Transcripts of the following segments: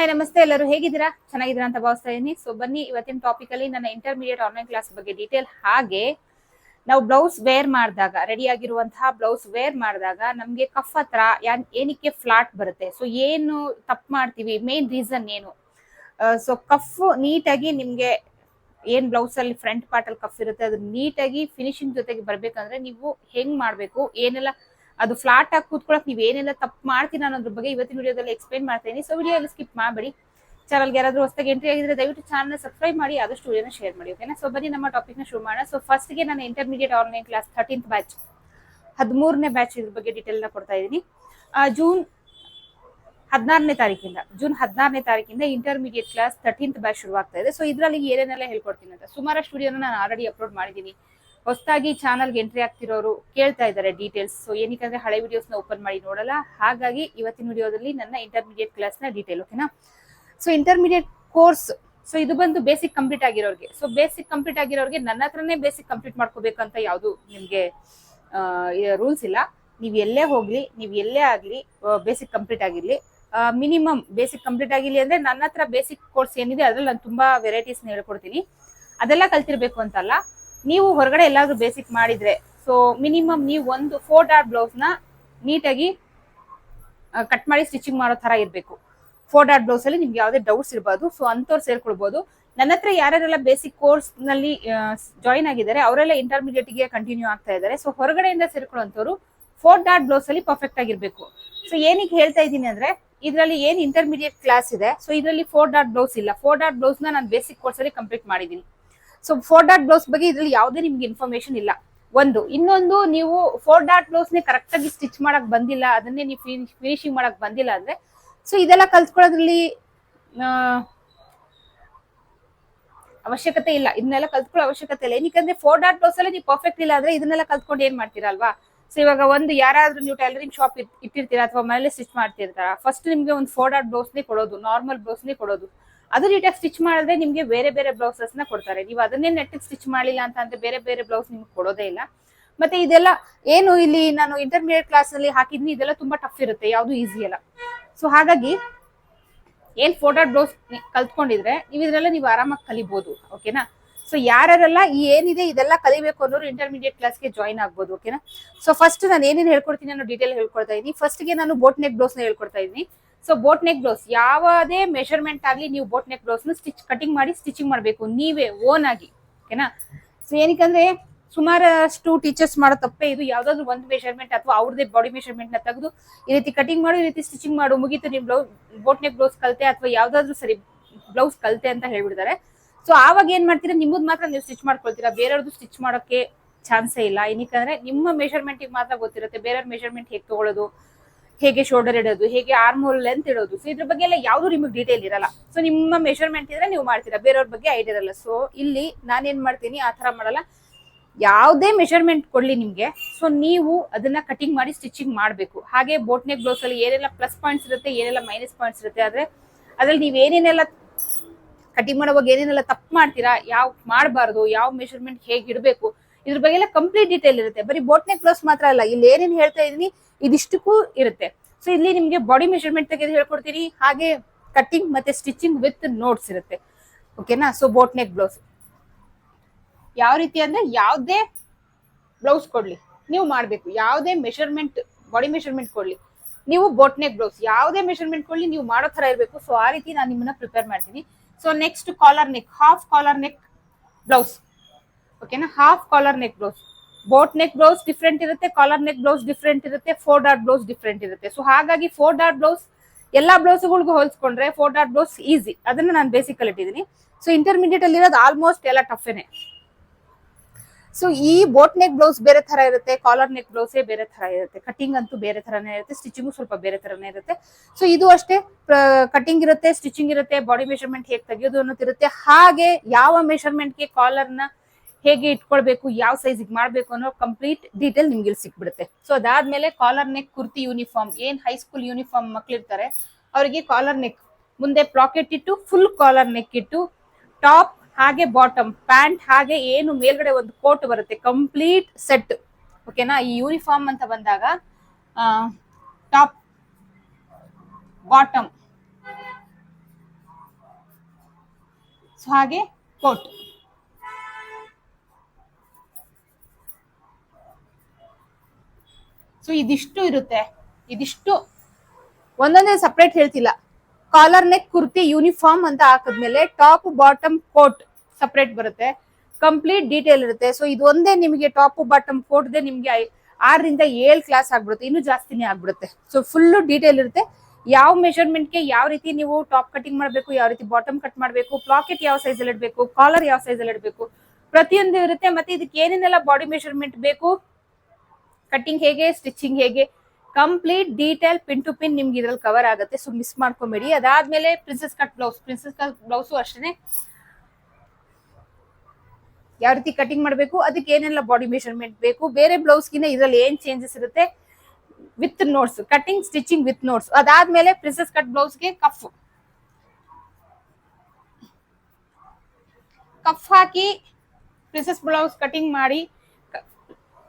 Hi ನಮಸ್ತೆ ಎಲ್ಲರೂ. ಹೇಗಿದ್ದೀರಾ? ಚೆನ್ನಾಗಿದ್ದೀರಾ ಅಂತ ಭಾವಿಸ್ತಾ ಇದೀನಿ. ಸೊ ಬನ್ನಿ, ಇವತ್ತಿನ ಟಾಪಿಕ್ ಅಲ್ಲಿ ನನ್ನ ಇಂಟರ್ಮೀಡಿಯೇಟ್ ಆನ್ಲೈನ್ ಕ್ಲಾಸ್ ಬಗ್ಗೆ ಡೀಟೇಲ್ ಹಾಗೆ, ನಾವು ಬ್ಲೌಸ್ ವೇರ್ ಮಾಡಿದಾಗ ರೆಡಿ ಆಗಿರುವಂತಹ ಬ್ಲೌಸ್ ವೇರ್ ಮಾಡಿದಾಗ, ನಮ್ಗೆ ಕಫ್ ಹತ್ರ ಏನಕ್ಕೆ ಫ್ಲಾಟ್ ಬರುತ್ತೆ? ಸೊ ಏನು ತಪ್ಪು ಮಾಡ್ತೀವಿ? ಮೇನ್ ರೀಸನ್ ಏನು? ಸೊ ಕಫ್ ನೀಟಾಗಿ ನಿಮ್ಗೆ ಏನ್ ಬ್ಲೌಸ್ ಅಲ್ಲಿ ಫ್ರಂಟ್ ಪಾರ್ಟ್ ಅಲ್ಲಿ ಕಫ್ ಇರುತ್ತೆ ಅದು ನೀಟಾಗಿ ಫಿನಿಶಿಂಗ್ ಜೊತೆಗೆ ಬರ್ಬೇಕಂದ್ರೆ ನೀವು ಹೆಂಗ್ ಮಾಡ್ಬೇಕು? ಏನೆಲ್ಲ ಅದು ಫ್ಲಾಟ್ ಆಗಿ ಕೂತ್ಕೊಳಕ್ ನೀವು ಏನೆಲ್ಲ ತಪ್ಪು ಮಾಡ್ತೀನಿ ಅನ್ನೋದ್ರ ಬಗ್ಗೆ ಇವತ್ತಿನ ವಿಡಿಯೋದಲ್ಲಿ ಎಕ್ಸ್ಪ್ಲೈನ್ ಮಾಡ್ತೀನಿ. ಸೊ ವಿಡಿಯೋ ಸ್ಕಿಪ್ ಮಾಡಬೇಡಿ ಚಾನಲ್ಗೆ ಯಾರಾದ್ರೂ ಹೊಸದಾಗಿ ಎಂಟ್ರಿ ಆಗಿದ್ರೆ ದಯವಿಟ್ಟು ಚಾನಲ್ ಸಬ್ಸ್ಕ್ರೈಬ್ ಮಾಡಿ, ಆದಷ್ಟು ವಿಡಿಯೋನ ಶೇರ್ ಮಾಡಿ ಓಕೆನಾ ಸೊ ಬನ್ನಿ ನಮ್ಮ ಟಾಪಿಕ್ನ ಶುರು ಮಾಡೋಣ. ಸೊ ಫಸ್ಟ್ಗೆ ನಾನು intermediate online class thirteenth batch ಹದಿಮೂರನೇ ಬ್ಯಾಚ್ ಇದ್ರ ಬಗ್ಗೆ ಡೀಟೇಲ್ನ ಕೊಡ್ತಾ ಇದ್ದೀನಿ. ಜೂನ್ ಹದಿನಾರನೇ ತಾರೀಕಿಂದ ಜೂನ್ ಹದಿನಾರನೇ ತಾರೀಕಿಂದ ಇಂಟರ್ಮೀಡಿಯೇಟ್ ಕ್ಲಾಸ್ ತರ್ಟೀನ್ತ್ ಬ್ಯಾಚ್ ಶುರುವಾಗ್ತಾ ಇದೆ. ಸೊ ಇದರಲ್ಲಿ ಏನೇನೆಲ್ಲ ಹೇಳ್ಕೊಡ್ತೀನಿ ಅಂತ. ಸುಮಾರಷ್ಟು ವಿಡಿಯೋನ ನಾನು ಆಲ್ರೆಡಿ ಅಪ್ಲೋಡ್ ಮಾಡಿದ್ದೀನಿ. ಹೊಸದಾಗಿ ಚಾನಲ್ಗೆ ಎಂಟ್ರಿ ಆಗ್ತಿರೋರು ಕೇಳ್ತಾ ಇದ್ದಾರೆ ಡೀಟೇಲ್ಸ್ ಸೊ ಏನಕ್ಕಂದ್ರೆ ಹಳೆ ವಿಡಿಯೋಸ್ನ ಓಪನ್ ಮಾಡಿ ನೋಡಲ್ಲ. ಹಾಗಾಗಿ ಇವತ್ತಿನ ವಿಡಿಯೋದಲ್ಲಿ ನನ್ನ ಇಂಟರ್ಮೀಡಿಯೇಟ್ ಕ್ಲಾಸ್ನ ಡೀಟೇಲ್ ಓಕೆನಾ ಸೊ ಇಂಟರ್ಮೀಡಿಯೇಟ್ ಕೋರ್ಸ್ ಸೊ ಇದು ಬಂದು ಬೇಸಿಕ್ ಕಂಪ್ಲೀಟ್ ಆಗಿರೋರಿಗೆ. ಸೊ ಬೇಸಿಕ್ ಕಂಪ್ಲೀಟ್ ಆಗಿರೋರಿಗೆ ನನ್ನ ಹತ್ರನೇ ಬೇಸಿಕ್ ಕಂಪ್ಲೀಟ್ ಮಾಡ್ಕೋಬೇಕಂತ ಯಾವುದು ನಿಮಗೆ ರೂಲ್ಸ್ ಇಲ್ಲ. ನೀವು ಎಲ್ಲೇ ಹೋಗ್ಲಿ, ನೀವು ಎಲ್ಲೇ ಆಗಲಿ ಬೇಸಿಕ್ ಕಂಪ್ಲೀಟ್ ಆಗಿರಲಿ. ಮಿನಿಮಮ್ ಬೇಸಿಕ್ ಕಂಪ್ಲೀಟ್ ಆಗಿರಲಿ ಅಂದ್ರೆ ನನ್ನ ಹತ್ರ ಬೇಸಿಕ್ ಕೋರ್ಸ್ ಏನಿದೆ ಅದ್ರಲ್ಲಿ ನಾನು ತುಂಬಾ ವೆರೈಟೀಸ್ನ ಹೇಳ್ಕೊಡ್ತೀನಿ. ಅದೆಲ್ಲ ಕಲ್ತಿರ್ಬೇಕು ಅಂತಲ್ಲ ನೀವು ಹೊರಗಡೆ ಎಲ್ಲಾದ್ರೂ ಬೇಸಿಕ್ ಮಾಡಿದ್ರೆ ಸೊ ಮಿನಿಮಮ್ ನೀವು ಒಂದು ಫೋರ್ ಡಾಟ್ ಬ್ಲೌಸ್ನ ನೀಟಾಗಿ ಕಟ್ ಮಾಡಿ ಸ್ಟಿಚಿಂಗ್ ಮಾಡೋ ತರ ಇರಬೇಕು. ಫೋರ್ ಡಾಟ್ ಬ್ಲೌಸ್ ಅಲ್ಲಿ ನಿಮ್ಗೆ ಯಾವುದೇ ಡೌಟ್ಸ್ ಇರಬಾರ್ದು ಸೊ ಅಂಥವ್ರು ಸೇರ್ಕೊಳ್ಬಹುದು ನನ್ನ ಹತ್ರ ಯಾರ್ಯಾರೆಲ್ಲ ಬೇಸಿಕ್ ಕೋರ್ಸ್ನಲ್ಲಿ ಜಾಯಿನ್ ಆಗಿದ್ದಾರೆ, ಅವರೆಲ್ಲ ಇಂಟರ್ಮೀಡಿಯೇಟ್ಗೆ ಕಂಟಿನ್ಯೂ ಆಗ್ತಾ ಇದ್ದಾರೆ. ಸೊ ಹೊರಗಡೆಯಿಂದ ಸೇರ್ಕೊಳ್ಳುವಂತವ್ರು ಫೋರ್ ಡಾಟ್ ಬ್ಲೌಸ್ ಅಲ್ಲಿ ಪರ್ಫೆಕ್ಟ್ ಆಗಿರ್ಬೇಕು. ಸೊ ಏನಿಗೆ ಹೇಳ್ತಾ ಇದ್ದೀನಿ ಅಂದ್ರೆ, ಇದರಲ್ಲಿ ಏನ್ ಇಂಟರ್ಮೀಡಿಯೇಟ್ ಕ್ಲಾಸ್ ಇದೆ ಸೊ ಇದರಲ್ಲಿ ಫೋರ್ ಡಾಟ್ ಬ್ಲೌಸ್ ಇಲ್ಲ. ಫೋರ್ ಡಾಟ್ ಬ್ಲೌಸ್ನ ನಾನು ಬೇಸಿಕ್ ಕೋರ್ಸ್ ಅಲ್ಲಿ ಕಂಪ್ಲೀಟ್ ಮಾಡಿದ್ದೀನಿ. ಸೊ ಫೋರ್ ಡಾಟ್ ಬ್ಲೌಸ್ ಬಗ್ಗೆ ಇದ್ರಲ್ಲಿ ಯಾವುದೇ ನಿಮ್ಗೆ ಇನ್ಫಾರ್ಮೇಶನ್ ಇಲ್ಲ. ಒಂದು, ಇನ್ನೊಂದು, ನೀವು ಫೋರ್ ಡಾಟ್ ಬ್ಲೌಸ್ ನೇ ಕರೆಕ್ಟ್ ಆಗಿ ಸ್ಟಿಚ್ ಮಾಡಕ್ ಬಂದಿಲ್ಲ, ಅದನ್ನೇ ನೀವು ಫಿನಿಶಿಂಗ್ ಮಾಡಕ್ ಬಂದಿಲ್ಲ ಅಂದ್ರೆ ಸೊ ಇದೆಲ್ಲ ಕಲ್ತ್ಕೊಳ್ಳೋದ್ರಲ್ಲಿ ಅವಶ್ಯಕತೆ ಇಲ್ಲ. ಇದನ್ನೆಲ್ಲ ಕಲ್ತ್ಕೊಳ್ಳೋ ಅವಶ್ಯಕತೆ ಇಲ್ಲ. ಏನಕ್ಕಂದ್ರೆ ಫೋರ್ ಡಾಟ್ ಬ್ಲೌಸ್ ಅಲ್ಲಿ ನೀವು ಪರ್ಫೆಕ್ಟ್ ಇಲ್ಲ ಅಂದ್ರೆ ಇದನ್ನೆಲ್ಲ ಕಲ್ತ್ಕೊಂಡು ಏನ್ ಮಾಡ್ತೀರಲ್ವಾ ಸೊ ಇವಾಗ ಒಂದು ಯಾರಾದ್ರೂ ನೀವು ಟೈಲರಿಂಗ್ ಶಾಪ್ ಇಟ್ಟಿರ್ತೀರಾ ಅಥವಾ ಮನೇಲಿ ಸ್ಟಿಚ್ ಮಾಡ್ತಿರ್ತಾರ ಫಸ್ಟ್ ನಿಮ್ಗೆ ಒಂದು ಫೋರ್ ಡಾಟ್ ಬ್ಲೌಸ್ನೇ ಕೊಡೋದು ನಾರ್ಮಲ್ ಬ್ಲೌಸ್ನೇ ಕೊಡೋದು. ಅದು ನೀಟಾಗಿ ಸ್ಟಿಚ್ ಮಾಡಿದ್ರೆ ನಿಮ್ಗೆ ಬೇರೆ ಬೇರೆ ಬ್ಲೌಸಸ್ನ ಕೊಡ್ತಾರೆ. ನೀವು ಅದನ್ನೇ ನೆಟ್ಟಿಗೆ ಸ್ಟಿಚ್ ಮಾಡಿಲ್ಲ ಅಂತ ಅಂದ್ರೆ ಬೇರೆ ಬೇರೆ ಬ್ಲೌಸ್ ನಿಮ್ಗೆ ಕೊಡೋದೇ ಇಲ್ಲ. ಮತ್ತೆ ಇದೆಲ್ಲ ಏನು ಇಲ್ಲಿ ನಾನು ಇಂಟರ್ಮೀಡಿಯೇಟ್ ಕ್ಲಾಸ್ ಅಲ್ಲಿ ಹಾಕಿದ್ನಿ, ಇದೆಲ್ಲ ತುಂಬಾ ಟಫ್ ಇರುತ್ತೆ, ಯಾವುದು ಈಸಿ ಅಲ್ಲ. ಸೊ ಹಾಗಾಗಿ ಏನ್ ಫೋಟೋ ಬ್ಲೌಸ್ ಕಲ್ತ್ಕೊಂಡಿದ್ರೆ ನೀವು ಇದರೆಲ್ಲ ನೀವು ಆರಾಮಾಗಿ ಕಲಿಬಹುದು ಓಕೆನಾ ಸೊ ಯಾರೆಲ್ಲ ಈ ಏನಿದೆ ಇದೆಲ್ಲ ಕಲಿಬೇಕು ಅನ್ನೋರು ಇಂಟರ್ಮೀಡಿಯೇಟ್ ಕ್ಲಾಸ್ಗೆ ಜಾಯಿನ್ ಆಗ್ಬೋದು ಓಕೆನಾ ಸೊ ಫಸ್ಟ್ ನಾನು ಏನೇನು ಹೇಳ್ಕೊಡ್ತೀನಿ ಅನ್ನೋ ಡೀಟೇಲ್ ಹೇಳ್ಕೊಡ್ತಾ ಇದ್ದೀನಿ ಫಸ್ಟ್ಗೆ ನಾನು ಬೋಟ್ ನೆಕ್ ಬ್ಲೌಸ್ನ ಹೇಳ್ಕೊಡ್ತಾ ಇದ್ದೀನಿ ಸೊ ಬೋಟ್ ನೆಕ್ ಬ್ಲೌಸ್ ಯಾವುದೇ ಮೆಷರ್ಮೆಂಟ್ ಆಗಲಿ ನೀವು ಬೋಟ್ ನೆಕ್ ಬ್ಲೌಸ್ನ ಸ್ಟಿಚ್ ಕಟಿಂಗ್ ಮಾಡಿ ಸ್ಟಿಚಿಂಗ್ ಮಾಡಬೇಕು, ನೀವೇ ಓನ್ ಆಗಿ. ಓಕೆನಾ ಸೊ ಏನಕ್ಕಂದ್ರೆ ಸುಮಾರಷ್ಟು ಟೀಚರ್ಸ್ ಮಾಡೋ ತಪ್ಪೇ ಇದು. ಯಾವ್ದಾದ್ರು ಒಂದು ಮೆಷರ್ಮೆಂಟ್ ಅಥವಾ ಅವ್ರದೇ ಬಾಡಿ ಮೆಷರ್ಮೆಂಟ್ನ ತೆಗೆದು ಈ ರೀತಿ ಕಟಿಂಗ್ ಮಾಡು, ಈ ರೀತಿ ಸ್ಟಿಚಿಂಗ್ ಮಾಡು, ಮುಗಿತು ನೀವು ಬ್ಲೌಸ್ ಬೋಟ್ ನೆಕ್ ಬ್ಲೌಸ್ ಕಲಿತೆ ಅಥವಾ ಯಾವ್ದಾದ್ರು ಸರಿ ಬ್ಲೌಸ್ ಕಲಿತೆ ಅಂತ ಹೇಳ್ಬಿಡ್ತಾರೆ. ಸೊ ಆವಾಗ ಏನ್ ಮಾಡ್ತೀರಾ? ನಿಮ್ಮದು ಮಾತ್ರ ನೀವು ಸ್ಟಿಚ್ ಮಾಡ್ಕೊಳ್ತೀರಾ. ಬೇರೆಯವ್ರದ್ದು ಸ್ಟಿಚ್ ಮಾಡೋಕೆ ಚಾನ್ಸೇ ಇಲ್ಲ. ಏನಕ್ಕಂದ್ರೆ ನಿಮ್ಮ ಮೆಷರ್ಮೆಂಟ್ ಮಾತ್ರ ಗೊತ್ತಿರುತ್ತೆ. ಬೇರೆಯವ್ರ ಮೆಷರ್ಮೆಂಟ್ ಹೇಗೆ ತಗೊಳ್ಳೋದು? ಹೇಗೆ ಶೋಲ್ಡರ್ ಇಡೋದು ಹೇಗೆ ಆರ್ಮೋಲ್ ಲೆಂತ್ ಇಡೋದು ಸೊ ಇದ್ರ ಬಗ್ಗೆ ಎಲ್ಲ ಯಾವ್ದು ನಿಮಗೆ ಡೀಟೇಲ್ ಇರಲ್ಲ. ಸೊ ನಿಮ್ಮ ಮೆಷರ್ಮೆಂಟ್ ಇದ್ರೆ ನೀವು ಮಾಡ್ತೀರಾ. ಬೇರೆಯವ್ರ ಬಗ್ಗೆ ಐಡಿಯಾ ಇರಲ್ಲ. ಸೊ ಇಲ್ಲಿ ನಾನೇನ್ ಮಾಡ್ತೀನಿ, ಆ ತರ ಮಾಡಲ್ಲ. ಯಾವುದೇ ಮೆಷರ್ಮೆಂಟ್ ಕೊಡ್ಲಿ ನಿಮ್ಗೆ. ಸೊ ನೀವು ಅದನ್ನ ಕಟಿಂಗ್ ಮಾಡಿ ಸ್ಟಿಚಿಂಗ್ ಮಾಡಬೇಕು. ಹಾಗೆ ಬೋಟ್ ನೆಕ್ ಬ್ಲೌಸ್ ಅಲ್ಲಿ ಏನೆಲ್ಲ ಪ್ಲಸ್ ಪಾಯಿಂಟ್ಸ್ ಇರುತ್ತೆ, ಏನೆಲ್ಲ ಮೈನಸ್ ಪಾಯಿಂಟ್ಸ್ ಇರುತ್ತೆ, ಆದ್ರೆ ಅದ್ರಲ್ಲಿ ನೀವು ಏನೇನೆಲ್ಲ ಕಟಿಂಗ್ ಮಾಡುವಾಗ ಏನೇನೆಲ್ಲ ತಪ್ಪು ಮಾಡ್ತೀರಾ, ಯಾವ ಮಾಡಬಾರ್ದು, ಯಾವ ಮೆಷರ್ಮೆಂಟ್ ಹೇಗೆ ಇದ್ರ ಬಗ್ಗೆ ಎಲ್ಲ ಕಂಪ್ಲೀಟ್ ಡೀಟೇಲ್ ಇರುತ್ತೆ. ಬರೀ ಬೋಟ್ನೆ ಕ್ಲೋಸ್ ಮಾತ್ರ ಅಲ್ಲ, ಇಲ್ಲಿ ಏನೇನು ಹೇಳ್ತಾ ಇದೀನಿ, ಇದಿಷ್ಟಕ್ಕೂ ಇರುತ್ತೆ. ಸೊ ಇಲ್ಲಿ ನಿಮ್ಗೆ ಬಾಡಿ ಮೆಷರ್ಮೆಂಟ್ ತೆಗೆದು ಹೇಳ್ಕೊಡ್ತೀನಿ. ಹಾಗೆ ಕಟಿಂಗ್ ಮತ್ತೆ ಸ್ಟಿಚಿಂಗ್ ವಿತ್ ನೋಟ್ಸ್ ಇರುತ್ತೆ. ಓಕೆನಾ ಸೊ ಬೋಟ್ ನೆಕ್ ಬ್ಲೌಸ್ ಯಾವ ರೀತಿ ಅಂದ್ರೆ ಯಾವುದೇ ಬ್ಲೌಸ್ ಕೊಡ್ಲಿ, ನೀವು ಮಾಡಬೇಕು. ಯಾವುದೇ ಮೆಷರ್ಮೆಂಟ್ ಬಾಡಿ ಮೆಷರ್ಮೆಂಟ್ ಕೊಡ್ಲಿ, ನೀವು ಬೋಟ್ ನೆಕ್ ಬ್ಲೌಸ್ ಯಾವುದೇ ಮೆಷರ್ಮೆಂಟ್ ಕೊಡ್ಲಿ, ನೀವು ಮಾಡೋ ತರ ಇರಬೇಕು. ಸೊ ಆ ರೀತಿ ನಾನು ನಿಮ್ಮನ್ನ ಪ್ರಿಪೇರ್ ಮಾಡ್ತೀನಿ. So next collar neck half collar neck blouse ಓಕೆನಾ half collar neck blouse boat neck blouse different ಇರುತ್ತೆ ಕಾಲರ್ ನೆಕ್ ಬ್ಲೌಸ್ ಡಿಫ್ರೆಂಟ್ ಇರುತ್ತೆ ಫೋರ್ ಡಾಟ್ ಬ್ಲೌಸ್ ಡಿಫ್ರೆಂಟ್ ಇರುತ್ತೆ. ಸೊ ಹಾಗಾಗಿ ಫೋರ್ ಡಾಟ್ ಬ್ಲೌಸ್ ಎಲ್ಲಾ ಬ್ಲೌಸ್ಗಳಿಗೂ ಹೋಲಿಸ್ಕೊಂಡ್ರೆ ಫೋರ್ ಡಾಟ್ ಬ್ಲೌಸ್ ಈಸಿ ಅದನ್ನ ನಾನು ಬೇಸಿಕ್ ಅಲ್ಲಿ ಇಟ್ಟಿದ್ದೀನಿ ಸೊ ಇಂಟರ್ಮೀಡಿಯೇಟ್ ಅಲ್ಲಿ ಇರೋದು ಆಲ್ಮೋಸ್ಟ್ ಎಲ್ಲ ಟಫೇನೆ ಸೊ ಈ ಬೋಟ್ ನೆಕ್ ಬ್ಲೌಸ್ ಬೇರೆ ತರ ಇರುತ್ತೆ ಕಾಲರ್ ನೆಕ್ ಬ್ಲೌಸೇ ಬೇರೆ ತರ ಇರುತ್ತೆ. ಕಟಿಂಗ್ ಅಂತೂ ಬೇರೆ ತರನೇ ಇರುತ್ತೆ ಸ್ಟಿಚಿಂಗು ಸ್ವಲ್ಪ ಬೇರೆ ತರನೇ ಇರುತ್ತೆ. ಸೊ ಇದು ಅಷ್ಟೇ ಕಟಿಂಗ್ ಇರುತ್ತೆ ಸ್ಟಿಚಿಂಗ್ ಇರುತ್ತೆ ಬಾಡಿ ಮೆಷರ್ಮೆಂಟ್ ಹೇಗೆ ತೆಗೆಯೋದು ಅನ್ನೋದು ಇರುತ್ತೆ. ಹಾಗೆ ಯಾವ ಮೆಷರ್ಮೆಂಟ್ಗೆ ಕಾಲರ್ನ ಹೇಗೆ ಇಟ್ಕೊಳ್ಬೇಕು, ಯಾವ ಸೈಜಿಗೆ ಮಾಡಬೇಕು ಅನ್ನೋ ಕಂಪ್ಲೀಟ್ ಡೀಟೇಲ್ ನಿಮ್ಗೆ ಇಲ್ಲಿ ಸಿಕ್ಬಿಡುತ್ತೆ. ಸೊ ಅದಾದ್ಮೇಲೆ ಕಾಲರ್ ನೆಕ್ ಕುರ್ತಿ ಯೂನಿಫಾರ್ಮ್ ಏನ್ ಹೈಸ್ಕೂಲ್ ಯೂನಿಫಾರ್ಮ್ ಮಕ್ಳಿರ್ತಾರೆ, ಅವರಿಗೆ ಕಾಲರ್ ನೆಕ್ ಮುಂದೆ ಪ್ಲಾಕೆಟ್ ಇಟ್ಟು ಫುಲ್ ಕಾಲರ್ ನೆಕ್ ಇಟ್ಟು ಟಾಪ್ ಹಾಗೆ ಬಾಟಮ್ ಪ್ಯಾಂಟ್ ಹಾಗೆ ಏನು ಮೇಲ್ಗಡೆ ಒಂದು ಕೋಟ್ ಬರುತ್ತೆ ಕಂಪ್ಲೀಟ್ ಸೆಟ್ ಓಕೆನಾ ಈ ಯೂನಿಫಾರ್ಮ್ ಅಂತ ಬಂದಾಗ ಟಾಪ್ ಬಾಟಮ್ ಸೊ ಹಾಗೆ ಕೋಟ್ ಸೊ ಇದಿಷ್ಟು ಇರುತ್ತೆ. ಇದಿಷ್ಟು ಒಂದೊಂದೇ ಸಪ್ರೇಟ್ ಹೇಳ್ತಿಲ್ಲ. ಕಾಲರ್ ನೆಕ್ ಕುರ್ತಿ ಯೂನಿಫಾರ್ಮ್ ಅಂತ ಹಾಕಿದ್ಮೇಲೆ ಟಾಪ್ ಬಾಟಮ್ ಕೋಟ್ ಸಪ್ರೇಟ್ ಬರುತ್ತೆ. ಕಂಪ್ಲೀಟ್ ಡೀಟೇಲ್ ಇರುತ್ತೆ. ಸೊ ಇದೊಂದೇ ನಿಮಗೆ ಟಾಪ್ ಬಾಟಮ್ ಕೋಟ್ದೆ ನಿಮ್ಗೆ ಆರರಿಂದ ಏಳು ಕ್ಲಾಸ್ ಆಗ್ಬಿಡುತ್ತೆ. ಇನ್ನು ಜಾಸ್ತಿನೇ ಆಗ್ಬಿಡುತ್ತೆ. ಸೊ ಫುಲ್ಲು ಡೀಟೇಲ್ ಇರುತ್ತೆ. ಯಾವ ಮೆಷರ್ಮೆಂಟ್ಗೆ ಯಾವ ರೀತಿ ನೀವು ಟಾಪ್ ಕಟಿಂಗ್ ಮಾಡಬೇಕು, ಯಾವ ರೀತಿ ಬಾಟಮ್ ಕಟ್ ಮಾಡಬೇಕು ಪ್ಲಾಕೆಟ್ ಯಾವ ಸೈಜಲ್ಲಿ ಇಡಬೇಕು ಕಾಲರ್ ಯಾವ ಸೈಜಲ್ಲಿ ಇಡಬೇಕು, ಪ್ರತಿಯೊಂದು ಇರುತ್ತೆ. ಮತ್ತೆ ಇದಕ್ಕೆ ಏನೇನೆಲ್ಲ ಬಾಡಿ ಮೆಷರ್ಮೆಂಟ್ ಬೇಕು? ಕಟ್ಟಿಂಗ್ ಹೇಗೆ ಸ್ಟಿಚಿಂಗ್ ಹೇಗೆ complete detail pin to pin ನಿಮ್ಗೆ ಇದ್ರಲ್ಲಿ ಕವರ್ ಆಗುತ್ತೆ. ಸೊ ಮಿಸ್ ಮಾಡ್ಕೊಬೇಡಿ. ಅದಾದ್ಮೇಲೆ princess cut blouse princess cut blouse ಅಷ್ಟೇ ಯಾವ ರೀತಿ ಕಟಿಂಗ್ ಮಾಡಬೇಕು, ಅದಕ್ಕೆ ಏನೆಲ್ಲ ಬಾಡಿ ಮೆಷರ್ಮೆಂಟ್ ಬೇಕು, ಬೇರೆ ಬ್ಲೌಸ್ಗಿಂತ ಇದ್ರಲ್ಲಿ ಏನ್ ಚೇಂಜಸ್ ಇರುತ್ತೆ with notes cutting stitching with notes ಅದಾದ್ಮೇಲೆ ಪ್ರಿನ್ಸಸ್ ಕಟ್ ಬ್ಲೌಸ್ಗೆ ಕಫ್ ಕಫ್ ಹಾಕಿ ಪ್ರಿನ್ಸಸ್ ಬ್ಲೌಸ್ ಕಟಿಂಗ್ ಮಾಡಿ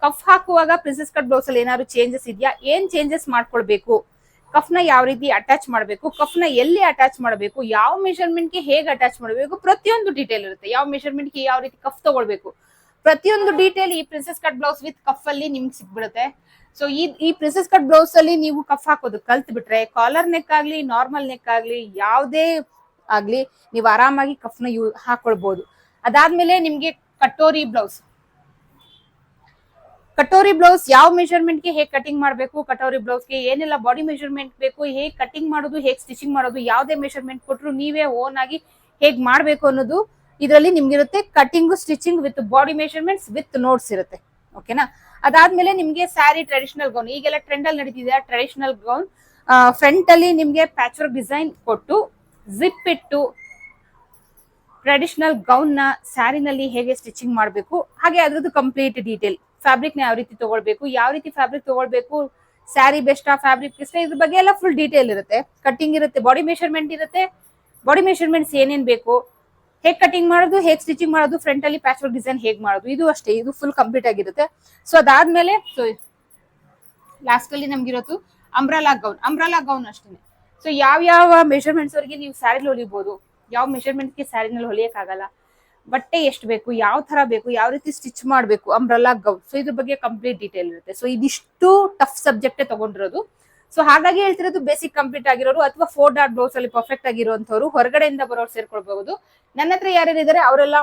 ಕಫ್ ಹಾಕುವಾಗ ಪ್ರಿನ್ಸಸ್ ಕಟ್ ಬ್ಲೌಸ್ ಅಲ್ಲಿ ಏನಾದ್ರು ಚೇಂಜಸ್ ಇದೆಯಾ? ಏನ್ ಚೇಂಜಸ್ ಮಾಡ್ಕೊಳ್ಬೇಕು? ಕಫ್ನ ಯಾವ ರೀತಿ ಅಟ್ಯಾಚ್ ಮಾಡಬೇಕು? ಕಫ್ನ ಎಲ್ಲಿ ಅಟ್ಯಾಚ್ ಮಾಡಬೇಕು? ಯಾವ ಮೆಷರ್ಮೆಂಟ್ಗೆ ಹೇಗೆ ಅಟ್ಯಾಚ್ ಮಾಡಬೇಕು? ಪ್ರತಿಯೊಂದು ಡೀಟೇಲ್ ಇರುತ್ತೆ. ಯಾವ ಮೆಷರ್ಮೆಂಟ್ಗೆ ಯಾವ ರೀತಿ ಕಫ್ ತಗೊಳ್ಬೇಕು? ಪ್ರತಿಯೊಂದು ಡೀಟೇಲ್ ಈ princess cut blouse with cuff ಅಲ್ಲಿ ನಿಮ್ಗೆ ಸಿಕ್ಬಿಡುತ್ತೆ ಸೊ ಈ ಈ ಪ್ರಿನ್ಸಸ್ ಕಟ್ ಬ್ಲೌಸ್ ಅಲ್ಲಿ ನೀವು ಕಫ್ ಹಾಕೋದು ಕಲ್ತ್ ಬಿಟ್ರೆ ಕಾಲರ್ ನೆಕ್ ಆಗ್ಲಿ ನಾರ್ಮಲ್ ನೆಕ್ ಆಗ್ಲಿ, ಯಾವುದೇ ಆಗ್ಲಿ, ನೀವು ಆರಾಮಾಗಿ ಕಫ್ನ ಯೂ ಹಾಕೊಳ್ಬಹುದು ಅದಾದ್ಮೇಲೆ ನಿಮ್ಗೆ ಕಟೋರಿ ಬ್ಲೌಸ್ ಕಟೋರಿ ಬ್ಲೌಸ್ ಯಾವ ಮೆಷರ್ಮೆಂಟ್ಗೆ ಹೇಗೆ ಕಟಿಂಗ್ ಮಾಡಬೇಕು, ಕಟೋರಿ ಬ್ಲೌಸ್ಗೆ ಏನೆಲ್ಲ ಬಾಡಿ ಮೆಷರ್ಮೆಂಟ್ ಬೇಕು, ಹೇಗೆ ಕಟಿಂಗ್ ಮಾಡೋದು, ಹೇಗೆ ಸ್ಟಿಚಿಂಗ್ ಮಾಡೋದು, ಯಾವುದೇ ಮೆಷರ್ಮೆಂಟ್ ಕೊಟ್ಟರು ನೀವೇ ಓನ್ ಆಗಿ ಹೇಗೆ ಮಾಡಬೇಕು ಅನ್ನೋದು ಇದರಲ್ಲಿ ನಿಮ್ಗಿರುತ್ತೆ cutting stitching with body measurements with notes ಇರುತ್ತೆ. ಓಕೆನಾ ಅದಾದ್ಮೇಲೆ ನಿಮ್ಗೆ ಸ್ಯಾರಿ ಟ್ರೆಡಿಷನಲ್ ಗೌನ್ ಈಗೆಲ್ಲ ಟ್ರೆಂಡ್ ಅಲ್ಲಿ ನಡೀತಿದೆ ಟ್ರೆಡಿಷನಲ್ ಗೌನ್ ಫ್ರಂಟ್ ಅಲ್ಲಿ ನಿಮ್ಗೆ ಪ್ಯಾಚ್ ವರ್ಕ್ ಡಿಸೈನ್ ಕೊಟ್ಟು ಜಿಪ್ ಇಟ್ಟು ಟ್ರೆಡಿಷನಲ್ ಗೌನ್ನ ಸ್ಯಾರಿನಲ್ಲಿ ಹೇಗೆ ಸ್ಟಿಚಿಂಗ್ ಮಾಡಬೇಕು, ಹಾಗೆ ಅದ್ರದ್ದು ಕಂಪ್ಲೀಟ್ ಡೀಟೇಲ್ ಫ್ಯಾಬ್ರಿಕ್ನ ಯಾವ ರೀತಿ ತಗೊಳ್ಬೇಕು, ಯಾವ ರೀತಿ ಫ್ಯಾಬ್ರಿಕ್ ತಗೊಳ್ಬೇಕು, ಸ್ಯಾರಿ ಆ ಫ್ಯಾಬ್ರಿಕ್ ಬೆಸ್ಟ್ ಇದ್ರ ಬಗ್ಗೆ ಎಲ್ಲ ಫುಲ್ ಡೀಟೇಲ್ ಇರುತ್ತೆ. ಕಟ್ಟಿಂಗ್ ಇರುತ್ತೆ ಬಾಡಿ ಮೆಷರ್ಮೆಂಟ್ ಇರುತ್ತೆ. ಬಾಡಿ ಮೆಷರ್ಮೆಂಟ್ಸ್ ಏನೇನ್ ಬೇಕು? ಹೇಗ್ ಕಟ್ಟಿಂಗ್ ಮಾಡೋದು, ಹೇಗ್ ಸ್ಟಿಚಿಂಗ್ ಮಾಡೋದು ಫ್ರಂಟ್ ಅಲ್ಲಿ ಪ್ಯಾಚ್ ವರ್ಕ್ ಡಿಸೈನ್ ಹೇಗ್ ಮಾಡೋದು? ಇದು ಅಷ್ಟೇ, ಇದು ಫುಲ್ ಕಂಪ್ಲೀಟ್ ಆಗಿರುತ್ತೆ. ಸೊ ಅದಾದ್ಮೇಲೆ ಸೊ ಲಾಸ್ಟ್ ಅಲ್ಲಿ ನಮ್ಗಿರೋದು ಅಂಬ್ರಾಲಾ ಗೌನ್ ಅಂಬ್ರಾಲಾ ಗೌನ್ ಅಷ್ಟೇ ಸೊ ಯಾವ ಯಾವ ಮೆಷರ್ಮೆಂಟ್ಸ್ ಅವರಿಗೆ ನೀವು ಸ್ಯಾರಿಲಿ ಹೊಲಿಬಹುದು ಯಾವ ಮೆಷರ್ಮೆಂಟ್ಗೆ ಸ್ಯಾರಿನಲ್ಲಿ ಹೊಲಿಯಕ್ಕಾಗಲ್ಲ? ಬಟ್ಟೆ ಎಷ್ಟು ಬೇಕು, ಯಾವ ತರ ಬೇಕು, ಯಾವ ರೀತಿ ಸ್ಟಿಚ್ ಮಾಡಬೇಕು ಅಂಬ್ರಲ್ಲಾ ಗೌ ಸೊ ಇದ್ರ ಬಗ್ಗೆ ಕಂಪ್ಲೀಟ್ ಡೀಟೇಲ್ ಇರುತ್ತೆ. ಸೊ ಇದಿಷ್ಟು ಟಫ್ ಸಬ್ಜೆಕ್ಟೇ ತಗೊಂಡಿರೋದು. ಸೊ ಹಾಗಾಗಿ ಹೇಳ್ತಿರೋದು ಬೇಸಿಕ್ ಕಂಪ್ಲೀಟ್ ಆಗಿರೋರು ಅಥವಾ ಫೋರ್ ಡಾಟ್ ಬ್ಲೌಸ್ ಅಲ್ಲಿ ಪರ್ಫೆಕ್ಟ್ ಆಗಿರುವಂತವ್ರು ಹೊರಗಡೆಯಿಂದ ಬರೋರು ಸೇರ್ಕೊಳ್ಬಹುದು. ನನ್ನ ಹತ್ರ ಯಾರ್ಯಾರು ಇದಾರೆ ಅವರೆಲ್ಲ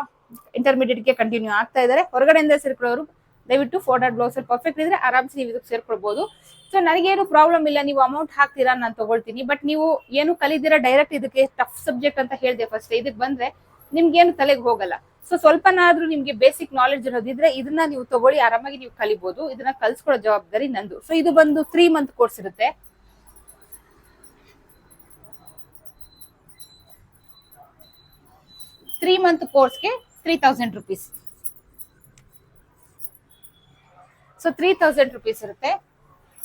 ಇಂಟರ್ಮೀಡಿಯೇಟ್ಗೆ ಕಂಟಿನ್ಯೂ ಆಗ್ತಾ ಇದಾರೆ ಹೊರಗಡೆಯಿಂದ ಸೇರ್ಕೊಳ್ಳೋರು, ದಯವಿಟ್ಟು ಫೋರ್ ಡಾಟ್ ಬ್ಲೌಸ್ ಅಲ್ಲಿ ಪರ್ಫೆಕ್ಟ್ ಇದ್ರೆ ಆರಾಮ್ಸೆ ನೀವು ಇದಕ್ಕೆ ಸೇರ್ಕೊಳ್ಬಹುದು. ಸೊ ನನಗೇನು ಪ್ರಾಬ್ಲಮ್ ಇಲ್ಲ, ನೀವು ಅಮೌಂಟ್ ಹಾಕ್ತೀರಾ, ನಾನು ತಗೊಳ್ತೀನಿ. ಬಟ್ ನೀವು ಏನು ಕಲಿದಿರಾ ಡೈರೆಕ್ಟ್ ಇದಕ್ಕೆ ಟಫ್ ಸಬ್ಜೆಕ್ಟ್ ಅಂತ ಹೇಳಿದೆ ಫಸ್ಟ್ ಇದಕ್ಕೆ ಬಂದ್ರೆ ನಿಮ್ಗೇನು ತಲೆಗೆ ಹೋಗಲ್ಲ. ಸೊ ಸ್ವಲ್ಪನಾದ್ರೂ ನಿಮ್ಗೆ ಬೇಸಿಕ್ ನಾಲೆಡ್ಜ್ ಇರೋದಿದ್ರೆ ಇದನ್ನ ನೀವು ತಗೊಳ್ಳಿ, ಆರಾಮಾಗಿ ನೀವು ಕಲಿಬಹುದು ಇದನ್ನ ಕಲ್ಸ್ಕೊಳ್ಳೋ ಜವಾಬ್ದಾರಿ ನಂದು. ಸೊ ಇದು ಬಂದು ತ್ರೀ ಮಂತ್ ಕೋರ್ಸ್ ಇರುತ್ತೆ. ತ್ರೀ ಮಂತ್ ಕೋರ್ಸ್ಗೆ three thousand rupees so three thousand rupees ಇರುತ್ತೆ.